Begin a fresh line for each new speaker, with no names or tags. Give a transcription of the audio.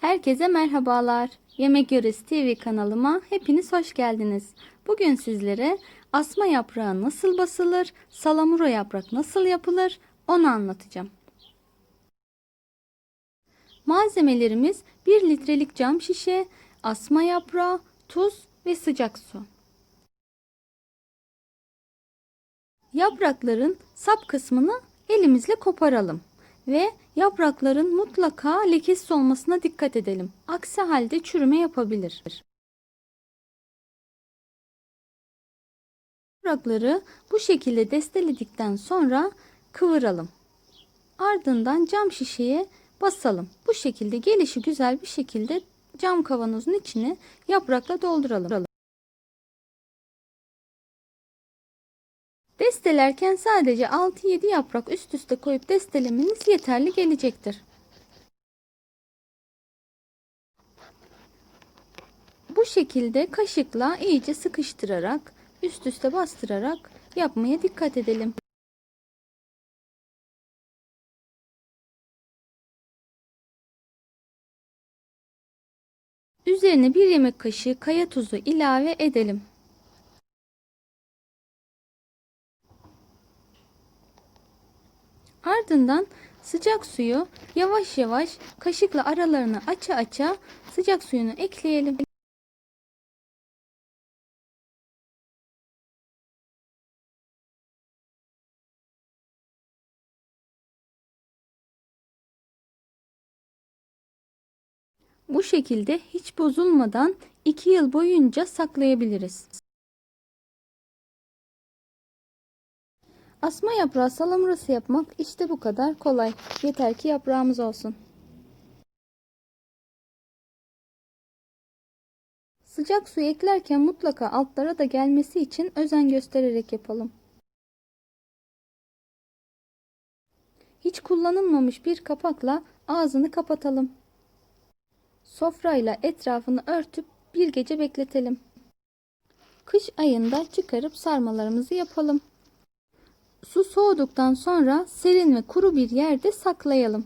Herkese merhabalar. Yemek Yöresi TV kanalıma hepiniz hoş geldiniz. Bugün sizlere asma yaprağı nasıl basılır, salamura yaprak nasıl yapılır onu anlatacağım. Malzemelerimiz 1 litrelik cam şişe, asma yaprağı, tuz ve sıcak su. Yaprakların sap kısmını elimizle koparalım ve yaprakların mutlaka lekesiz olmasına dikkat edelim. Aksi halde çürüme yapabilir. Yaprakları bu şekilde desteledikten sonra kıvıralım. Ardından cam şişeye basalım. Bu şekilde gelişi güzel bir şekilde cam kavanozun içine yaprakla dolduralım. Destelerken sadece 6-7 yaprak üst üste koyup destelemeniz yeterli gelecektir. Bu şekilde kaşıkla iyice sıkıştırarak üst üste bastırarak yapmaya dikkat edelim. Üzerine bir yemek kaşığı kaya tuzu ilave edelim. Ardından sıcak suyu yavaş yavaş kaşıkla aralarını aça aça sıcak suyunu ekleyelim. Bu şekilde hiç bozulmadan 2 yıl boyunca saklayabiliriz. Asma yaprağı salamurası yapmak işte bu kadar kolay. Yeter ki yaprağımız olsun. Sıcak suyu eklerken mutlaka altlara da gelmesi için özen göstererek yapalım. Hiç kullanılmamış bir kapakla ağzını kapatalım. Sofrayla etrafını örtüp bir gece bekletelim. Kış ayında çıkarıp sarmalarımızı yapalım. Su soğuduktan sonra serin ve kuru bir yerde saklayalım.